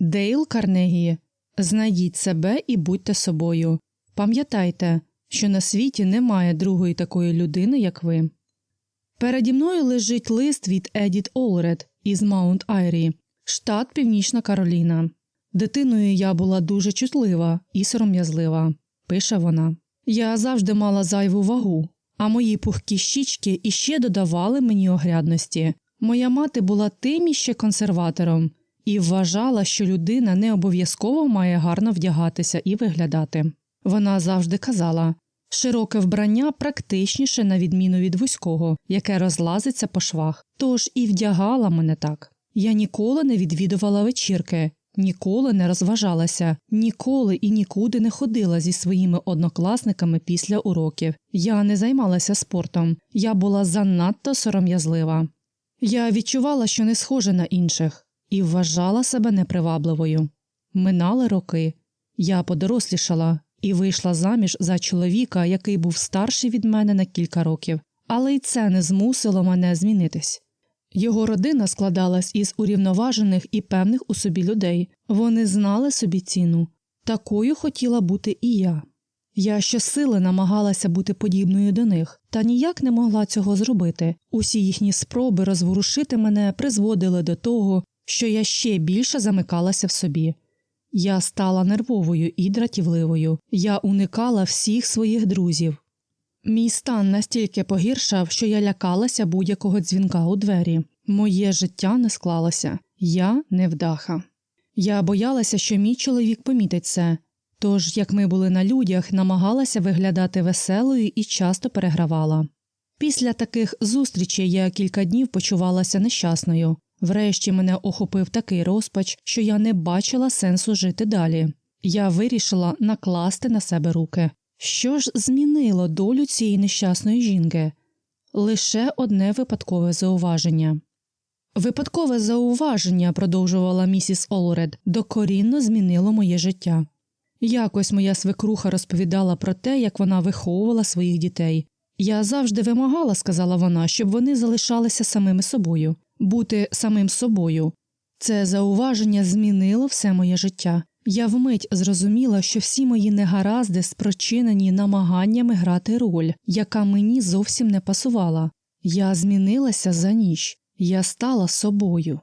Дейл Карнегі, знайдіть себе і будьте собою. Пам'ятайте, що на світі немає другої такої людини, як ви. Переді мною лежить лист від Едіт Олред із Маунт Айрі, штат Північна Кароліна. Дитиною я була дуже чутлива і сором'язлива, пише вона. Я завжди мала зайву вагу, а мої пухкі щічки іще додавали мені огрядності. Моя мати була тим іще консерватором і вважала, що людина не обов'язково має гарно вдягатися і виглядати. Вона завжди казала широке вбрання практичніше на відміну від вузького, яке розлазиться по швах, тож і вдягала мене так. Я ніколи не відвідувала вечірки, ніколи не розважалася, ніколи і нікуди не ходила зі своїми однокласниками після уроків. Я не займалася спортом, я була занадто сором'язлива. Я відчувала, що не схожа на інших, і вважала себе непривабливою. Минали роки. Я подорослішала і вийшла заміж за чоловіка, який був старший від мене на кілька років, але й це не змусило мене змінитись. Його родина складалась із урівноважених і певних у собі людей. Вони знали собі ціну. Такою хотіла бути і я. Я щосили намагалася бути подібною до них, та ніяк не могла цього зробити. Усі їхні спроби розворушити мене призводили до того, що я ще більше замикалася в собі. Я стала нервовою і дратівливою, я уникала всіх своїх друзів. Мій стан настільки погіршав, що я лякалася будь-якого дзвінка у двері. Моє життя не склалося, я невдаха. Я боялася, що мій чоловік помітить це, тож, як ми були на людях, намагалася виглядати веселою і часто перегравала. Після таких зустрічей я кілька днів почувалася нещасною. Врешті мене охопив такий розпач, що я не бачила сенсу жити далі. Я вирішила накласти на себе руки. Що ж змінило долю цієї нещасної жінки? Лише одне випадкове зауваження. Випадкове зауваження, продовжувала місіс Олред, докорінно змінило моє життя. Якось моя свекруха розповідала про те, як вона виховувала своїх дітей. Я завжди вимагала, сказала вона, щоб вони залишалися самими собою, бути самим собою. Це зауваження змінило все моє життя. Я вмить зрозуміла, що всі мої негаразди спричинені намаганнями грати роль, яка мені зовсім не пасувала. Я змінилася за ніч, я стала собою.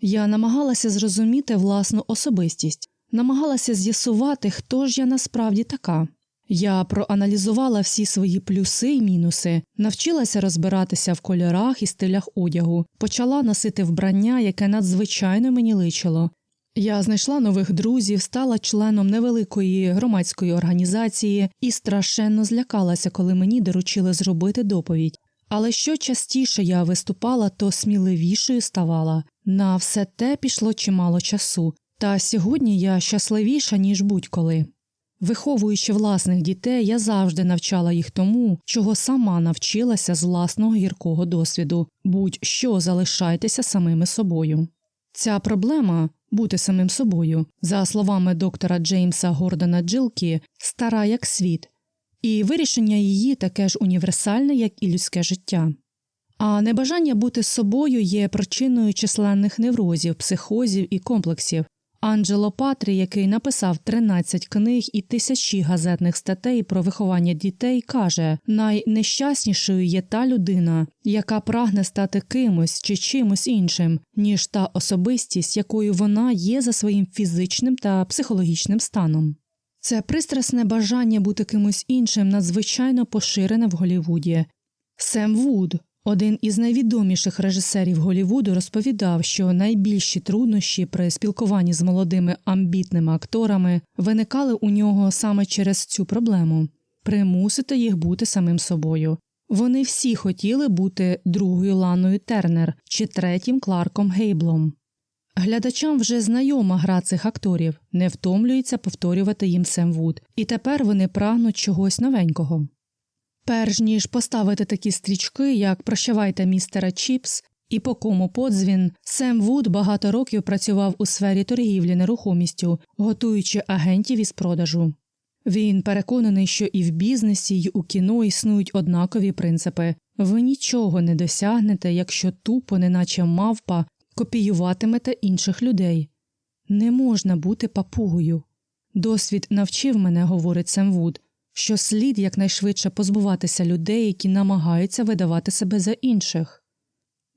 Я намагалася зрозуміти власну особистість, намагалася з'ясувати, хто ж я насправді така. Я проаналізувала всі свої плюси й мінуси, навчилася розбиратися в кольорах і стилях одягу, почала носити вбрання, яке надзвичайно мені личило. Я знайшла нових друзів, стала членом невеликої громадської організації і страшенно злякалася, коли мені доручили зробити доповідь. Але що частіше я виступала, то сміливішою ставала. На все те пішло чимало часу, та сьогодні я щасливіша, ніж будь-коли. Виховуючи власних дітей, я завжди навчала їх тому, чого сама навчилася з власного гіркого досвіду будь-що залишайтеся самими собою. Ця проблема бути самим собою, за словами доктора Джеймса Гордона Джилкі, стара як світ, і вирішення її таке ж універсальне, як і людське життя. А небажання бути собою є причиною численних неврозів, психозів і комплексів. Анджело Патрі, який написав 13 книг і тисячі газетних статей про виховання дітей, каже найнещаснішою є та людина, яка прагне стати кимось чи чимось іншим, ніж та особистість, якою вона є за своїм фізичним та психологічним станом. Це пристрасне бажання бути кимось іншим надзвичайно поширене в Голівуді. Сем Вуд, один із найвідоміших режисерів Голівуду, розповідав, що найбільші труднощі при спілкуванні з молодими амбітними акторами виникали у нього саме через цю проблему примусити їх бути самим собою. Вони всі хотіли бути другою Ланою Тернер чи третім Кларком Гейблом. Глядачам вже знайома гра цих акторів, не втомлюється повторювати їм Сем Вуд, і тепер вони прагнуть чогось новенького. Перш ніж поставити такі стрічки, як Прощавайте містера Чіпс і по кому подзвін, Сем Вуд багато років працював у сфері торгівлі нерухомістю, готуючи агентів із продажу. Він переконаний, що і в бізнесі, і у кіно існують однакові принципи ви нічого не досягнете, якщо тупо, неначе мавпа, копіюватимете інших людей. Не можна бути папугою. Досвід навчив мене, говорить Сем Вуд, що слід якнайшвидше позбуватися людей, які намагаються видавати себе за інших.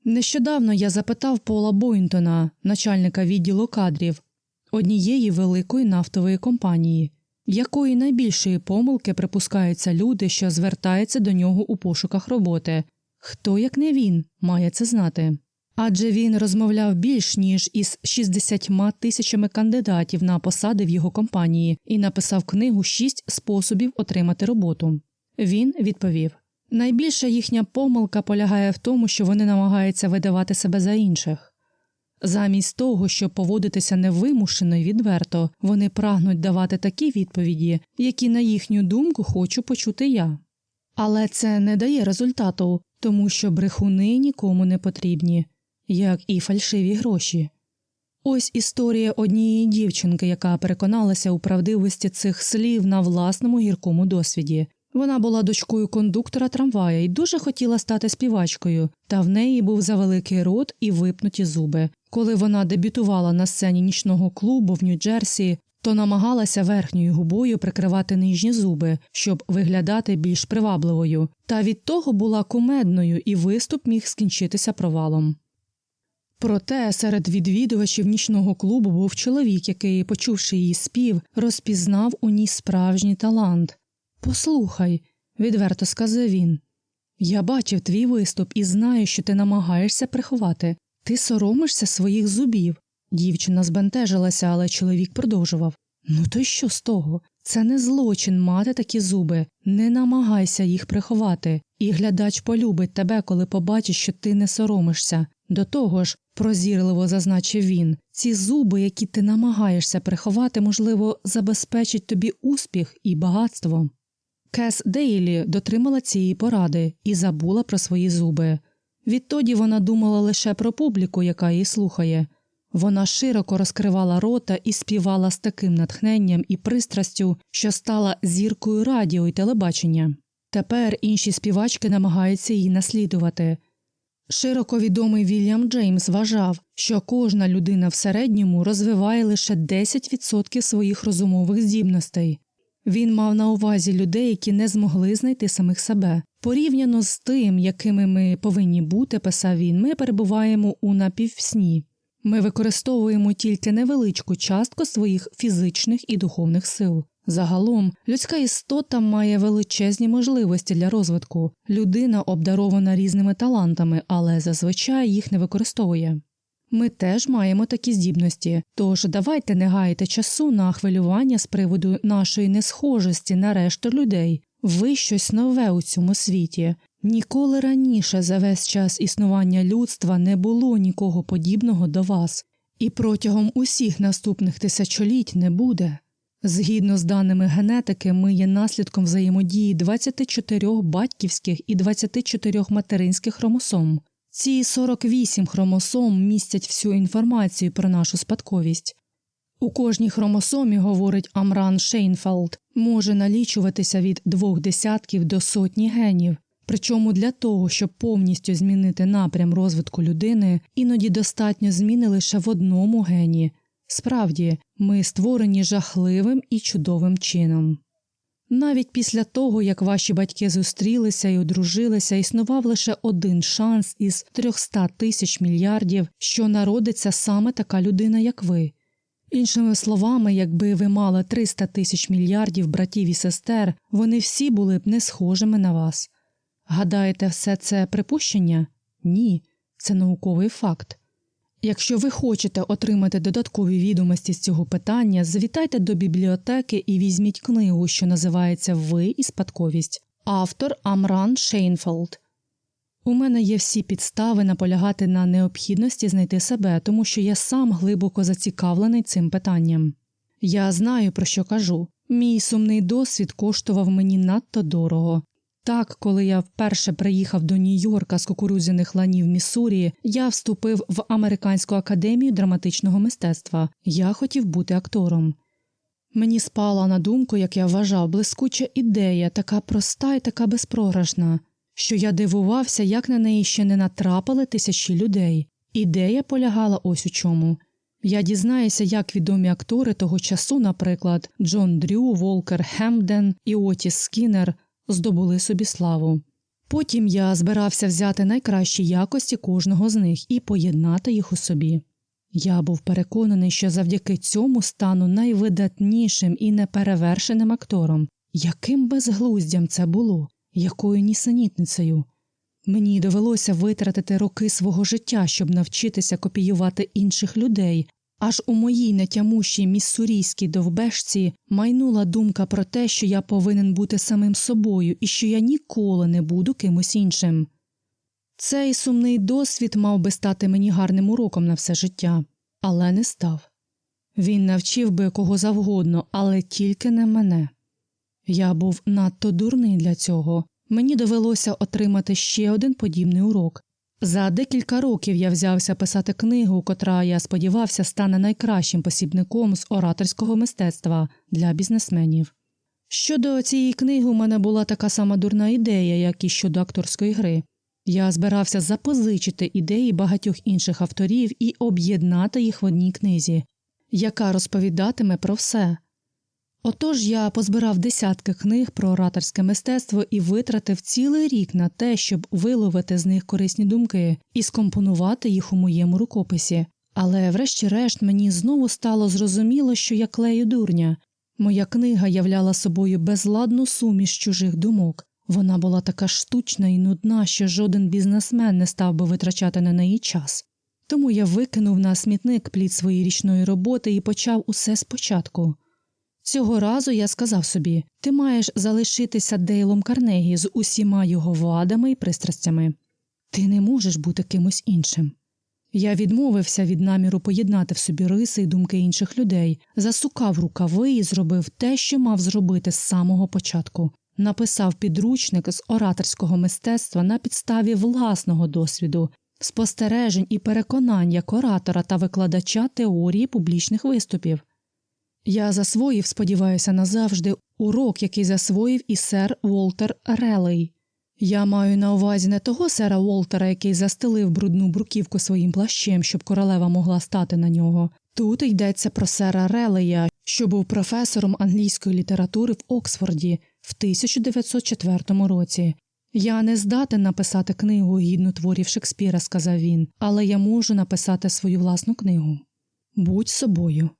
Нещодавно я запитав Пола Бойнтона, начальника відділу кадрів однієї великої нафтової компанії, якої найбільшої помилки припускаються люди, що звертаються до нього у пошуках роботи. Хто, як не він, має це знати? Адже він розмовляв більш ніж із 60 тисячами кандидатів на посади в його компанії і написав книгу «Шість способів отримати роботу. Він відповів найбільша їхня помилка полягає в тому, що вони намагаються видавати себе за інших. Замість того, щоб поводитися невимушено й відверто, вони прагнуть давати такі відповіді, які, на їхню думку, хочу почути я. Але це не дає результату, тому що брехуни нікому не потрібні, як і фальшиві гроші. Ось історія однієї дівчинки, яка переконалася у правдивості цих слів на власному гіркому досвіді. Вона була дочкою кондуктора трамвая і дуже хотіла стати співачкою, та в неї був завеликий рот і випнуті зуби. Коли вона дебютувала на сцені нічного клубу в Нью-Джерсі, то намагалася верхньою губою прикривати нижні зуби, щоб виглядати більш привабливою, та від того була кумедною, і виступ міг скінчитися провалом. Проте серед відвідувачів нічного клубу був чоловік, який, почувши її спів, розпізнав у ній справжній талант. Послухай, відверто сказав він. Я бачив твій виступ і знаю, що ти намагаєшся приховати. Ти соромишся своїх зубів. Дівчина збентежилася, але чоловік продовжував Ну, то й що з того? Це не злочин мати такі зуби, не намагайся їх приховати, і глядач полюбить тебе, коли побачить, що ти не соромишся. До того ж, прозірливо зазначив він, ці зуби, які ти намагаєшся приховати, можливо, забезпечать тобі успіх і багатство. Кес Дейлі дотримала цієї поради і забула про свої зуби. Відтоді вона думала лише про публіку, яка її слухає. Вона широко розкривала рота і співала з таким натхненням і пристрастю, що стала зіркою радіо і телебачення. Тепер інші співачки намагаються її наслідувати. Широко відомий Вільям Джеймс вважав, що кожна людина в середньому розвиває лише 10% своїх розумових здібностей. Він мав на увазі людей, які не змогли знайти самих себе. Порівняно з тим, якими ми повинні бути, писав він, ми перебуваємо у напівсні. Ми використовуємо тільки невеличку частку своїх фізичних і духовних сил. Загалом, людська істота має величезні можливості для розвитку. Людина обдарована різними талантами, але зазвичай їх не використовує. Ми теж маємо такі здібності, тож давайте не гайте часу на хвилювання з приводу нашої несхожості на решту людей. Ви щось нове у цьому світі. Ніколи раніше за весь час існування людства не було нікого подібного до вас, і протягом усіх наступних тисячоліть не буде. Згідно з даними генетики, ми є наслідком взаємодії 24 батьківських і 24 материнських хромосом. Ці 48 хромосом містять всю інформацію про нашу спадковість. У кожній хромосомі, говорить Амран Шейнфелд, може налічуватися від двох десятків до сотні генів. Причому для того, щоб повністю змінити напрям розвитку людини, іноді достатньо зміни лише в одному гені. Справді, ми створені жахливим і чудовим чином. Навіть після того, як ваші батьки зустрілися і одружилися, існував лише один шанс із 300 тисяч мільярдів, що народиться саме така людина, як ви. Іншими словами, якби ви мали 300 тисяч мільярдів братів і сестер, вони всі були б не схожими на вас. Гадаєте, все це припущення? Ні, це науковий факт. Якщо ви хочете отримати додаткові відомості з цього питання, завітайте до бібліотеки і візьміть книгу, що називається Ви і спадковість, автор Амран Шейнфелд. У мене є всі підстави наполягати на необхідності знайти себе, тому що я сам глибоко зацікавлений цим питанням. Я знаю, про що кажу. Мій сумний досвід коштував мені надто дорого. Так, коли я вперше приїхав до Нью-Йорка з кукурудзяних ланів Міссурі, я вступив в Американську академію драматичного мистецтва. Я хотів бути актором. Мені спала на думку, як я вважав, блискуча ідея, така проста і така безпрограшна, що я дивувався, як на неї ще не натрапили тисячі людей. Ідея полягала ось у чому. Я дізнаюся, як відомі актори того часу, наприклад, Джон Дрю, Волкер Хемден і Отіс Скіннер, здобули собі славу. Потім я збирався взяти найкращі якості кожного з них і поєднати їх у собі. Я був переконаний, що завдяки цьому стану найвидатнішим і неперевершеним актором. Яким безглуздям це було, якою нісенітницею. Мені довелося витратити роки свого життя, щоб навчитися копіювати інших людей, аж у моїй нетямущій міссурійській довбешці майнула думка про те, що я повинен бути самим собою і що я ніколи не буду кимось іншим. Цей сумний досвід мав би стати мені гарним уроком на все життя, але не став. Він навчив би кого завгодно, але тільки не мене. Я був надто дурний для цього. Мені довелося отримати ще один подібний урок. За декілька років я взявся писати книгу, котра, я сподівався, стане найкращим посібником з ораторського мистецтва для бізнесменів. Щодо цієї книги, у мене була така сама дурна ідея, як і щодо акторської гри. Я збирався запозичити ідеї багатьох інших авторів і об'єднати їх в одній книзі, яка розповідатиме про все. Отож я позбирав десятки книг про ораторське мистецтво і витратив цілий рік на те, щоб виловити з них корисні думки і скомпонувати їх у моєму рукописі. Але, врешті-решт, мені знову стало зрозуміло, що я клею дурня. Моя книга являла собою безладну суміш чужих думок. Вона була така штучна і нудна, що жоден бізнесмен не став би витрачати на неї час. Тому я викинув на смітник плід своєї річної роботи і почав усе спочатку. Цього разу я сказав собі ти маєш залишитися Дейлом Карнегі з усіма його вадами і пристрастями. Ти не можеш бути кимось іншим. Я відмовився від наміру поєднати в собі риси й думки інших людей, засукав рукави і зробив те, що мав зробити з самого початку. Написав підручник з ораторського мистецтва на підставі власного досвіду, спостережень і переконань як оратора та викладача теорії публічних виступів. Я засвоїв, сподіваюся, назавжди урок, який засвоїв і сер Волтер Релей. Я маю на увазі не того сера Волтера, який застелив брудну бруківку своїм плащем, щоб королева могла стати на нього. Тут йдеться про сера Релея, що був професором англійської літератури в Оксфорді в 1904 році. Я не здатен написати книгу гідну творів Шекспіра, сказав він, але я можу написати свою власну книгу. Будь собою.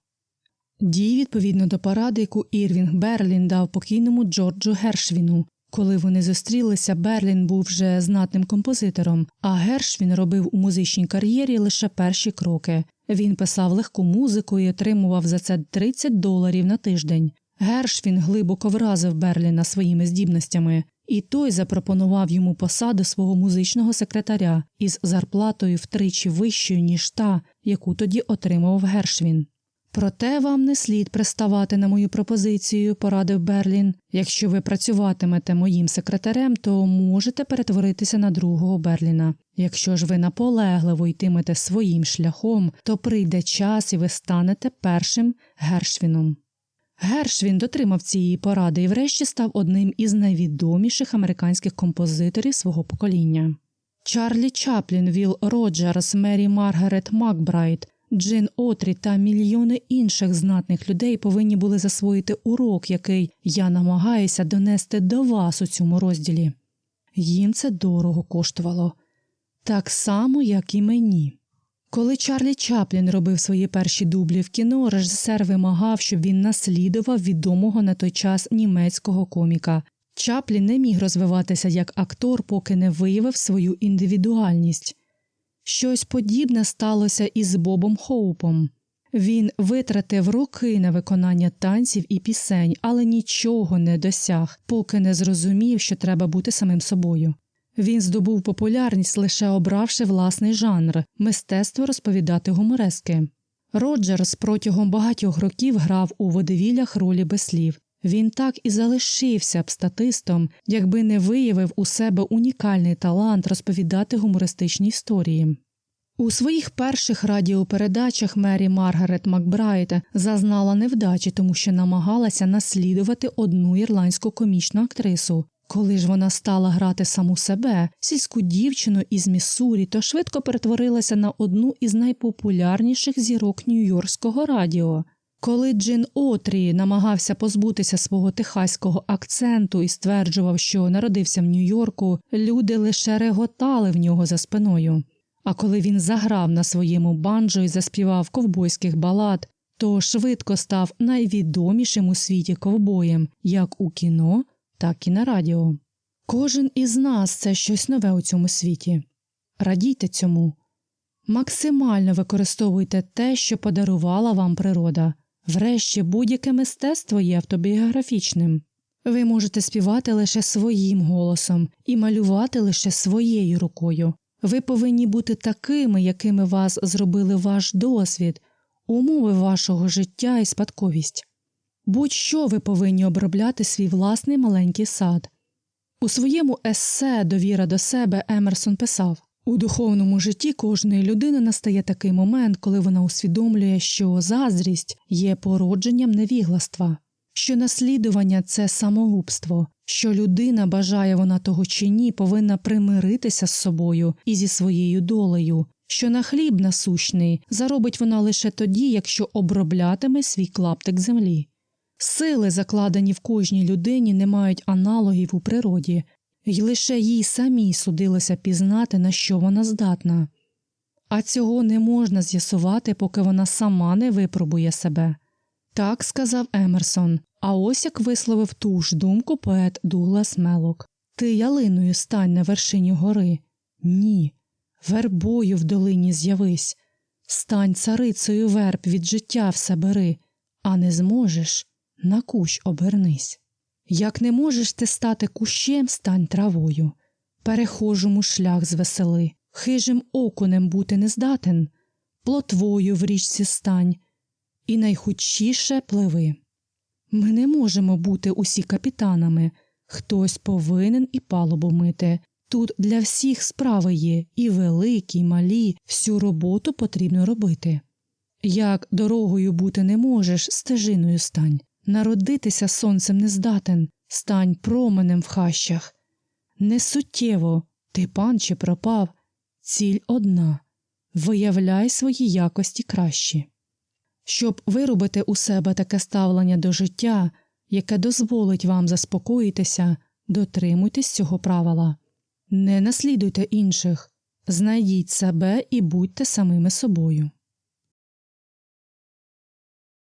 Дій відповідно до поради, яку Ірвінг Берлін дав покійному Джорджу Гершвіну. Коли вони зустрілися, Берлін був вже знатним композитором, а Гершвін робив у музичній кар'єрі лише перші кроки. Він писав легку музику і отримував за це 30 доларів на тиждень. Гершвін глибоко вразив Берліна своїми здібностями, і той запропонував йому посаду свого музичного секретаря із зарплатою втричі вищою, ніж та, яку тоді отримував Гершвін. Проте вам не слід приставати на мою пропозицію, порадив Берлін. Якщо ви працюватимете моїм секретарем, то можете перетворитися на другого Берліна. Якщо ж ви наполегливо йтимете своїм шляхом, то прийде час і ви станете першим Гершвіном. Гершвін дотримав цієї поради і врешті став одним із найвідоміших американських композиторів свого покоління. Чарлі Чаплін, Віл Роджерс, Мері Маргарет Макбрайт, Джин Отрі та мільйони інших знатних людей повинні були засвоїти урок, який я намагаюся донести до вас у цьому розділі. Їм це дорого коштувало так само, як і мені. Коли Чарлі Чаплін робив свої перші дублі в кіно, режисер вимагав, щоб він наслідував відомого на той час німецького коміка. Чаплін не міг розвиватися як актор, поки не виявив свою індивідуальність. Щось подібне сталося і з Бобом Хоупом. Він витратив роки на виконання танців і пісень, але нічого не досяг, поки не зрозумів, що треба бути самим собою. Він здобув популярність, лише обравши власний жанр мистецтво розповідати гуморески. Роджерс протягом багатьох років грав у водевілях ролі без слів. Він так і залишився б статистом, якби не виявив у себе унікальний талант розповідати гумористичні історії. У своїх перших радіопередачах Мері Маргарет Макбрайт зазнала невдачі, тому що намагалася наслідувати одну ірландську комічну актрису. Коли ж вона стала грати саму себе, сільську дівчину із Міссурі, то швидко перетворилася на одну із найпопулярніших зірок Нью-Йоркського радіо. Коли Джин Отрі намагався позбутися свого техаського акценту і стверджував, що народився в Нью-Йорку, люди лише реготали в нього за спиною. А коли він заграв на своєму банджо і заспівав ковбойських балад, то швидко став найвідомішим у світі ковбоєм як у кіно, так і на радіо. Кожен із нас це щось нове у цьому світі. Радійте цьому. Максимально використовуйте те, що подарувала вам природа. Врешті будь-яке мистецтво є автобіографічним. Ви можете співати лише своїм голосом і малювати лише своєю рукою. Ви повинні бути такими, якими вас зробили ваш досвід, умови вашого життя і спадковість. Будь-що ви повинні обробляти свій власний маленький сад. У своєму есе Довіра до себе Емерсон писав у духовному житті кожної людини настає такий момент, коли вона усвідомлює, що заздрість є породженням невігластва, що наслідування це самогубство, що людина, бажає вона того чи ні, повинна примиритися з собою і зі своєю долею, що на хліб насущний заробить вона лише тоді, якщо оброблятиме свій клаптик землі. Сили, закладені в кожній людині, не мають аналогів у природі, й лише їй самій судилося пізнати, на що вона здатна. А цього не можна з'ясувати, поки вона сама не випробує себе. Так сказав Емерсон, а ось як висловив ту ж думку поет Дуглас Мелок Ти ялиною стань на вершині гори. Ні. Вербою в долині з'явись, стань царицею верб від життя все бери, а не зможеш на кущ обернись. Як не можеш ти стати кущем, стань травою, перехожому шлях звесели, хижим окунем бути не здатен, плотвою в річці стань, і найхудшіше пливи. Ми не можемо бути усі капітанами, хтось повинен і палубу мити. Тут для всіх справи є і великі, і малі, всю роботу потрібно робити. Як дорогою бути не можеш, стежиною стань. Народитися сонцем не здатен, стань променем в хащах. Не суттєво, ти пан чи пропав, ціль одна виявляй свої якості кращі. Щоб виробити у себе таке ставлення до життя, яке дозволить вам заспокоїтися, дотримуйтесь цього правила. Не наслідуйте інших, знайдіть себе і будьте самими собою.